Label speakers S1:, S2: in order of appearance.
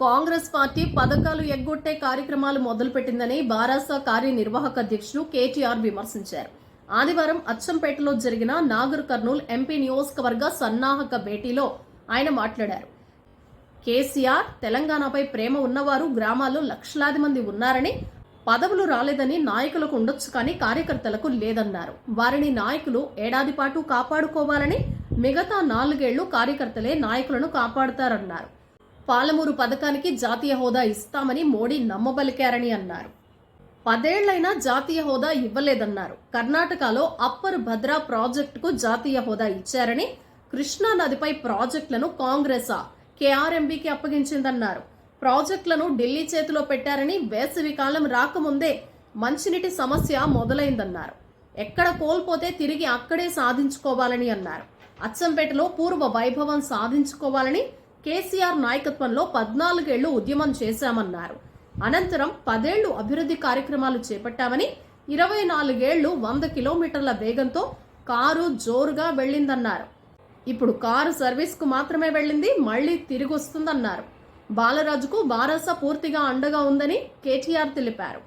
S1: Congress party పథకాలు ఎగ్గొట్టే కార్యక్రమాలు మొదలుపెట్టిందని బారాసా కార్యనిర్వాహక అధ్యక్షుడు కేటీఆర్ విమర్శించారు. ఆదివారం అచ్చంపేటలో జరిగిన నాగర్ కర్నూల్ ఎంపీ నియోజకవర్గ సన్నాహక భేటీలో ఆయన మాట్లాడారు. కేసీఆర్ తెలంగాణపై ప్రేమ ఉన్నవారు గ్రామాల్లో లక్షలాది మంది ఉన్నారని పదవులు రాలేదని నాయకులకు ఉండొచ్చు కానీ కార్యకర్తలకు లేదన్నారు. వారిని నాయకులు ఏడాది పాటు కాపాడుకోవాలని మిగతా నాలుగేళ్ళు కార్యకర్తలే నాయకులను కాపాడుతారన్నారు. పాలమూరు పథకానికి జాతీయ హోదా ఇస్తామని మోడీ నమ్మబలికారని అన్నారు. పదేళ్ళైనా జాతీయ హోదా ఇవ్వలేదన్నారు. కర్ణాటకలో అప్పర్ భద్రా ప్రాజెక్టుకు జాతీయ హోదా ఇచ్చారని కృష్ణా నదిపై ప్రాజెక్టులను కాంగ్రెస్ కేఆర్ఎంబీకి అప్పగించిందన్నారు. ప్రాజెక్టులను ఢిల్లీ చేతిలో పెట్టారని వేసవి కాలం రాకముందే మంచినీటి సమస్య మొదలైందన్నారు. ఎక్కడ కోల్పోతే తిరిగి అక్కడే సాధించుకోవాలని అన్నారు. అచ్చంపేటలో పూర్వ వైభవం సాధించుకోవాలని కేసీఆర్ నాయకత్వంలో పద్నాలుగేళ్ళు ఉద్యమం చేశామన్నారు. అనంతరం పదేళ్ళు అభివృద్ధి కార్యక్రమాలు చేపట్టామని ఇరవై నాలుగేళ్ళు వంద కిలోమీటర్ల వేగంతో కారు జోరుగా వెళ్ళిందన్నారు. ఇప్పుడు కారు సర్వీస్కు మాత్రమే వెళ్ళింది మళ్ళీ తిరిగి వస్తుందన్నారు బాలరాజుకు వారస పూర్తిగా అండగా ఉందని కేటీఆర్ తెలిపారు.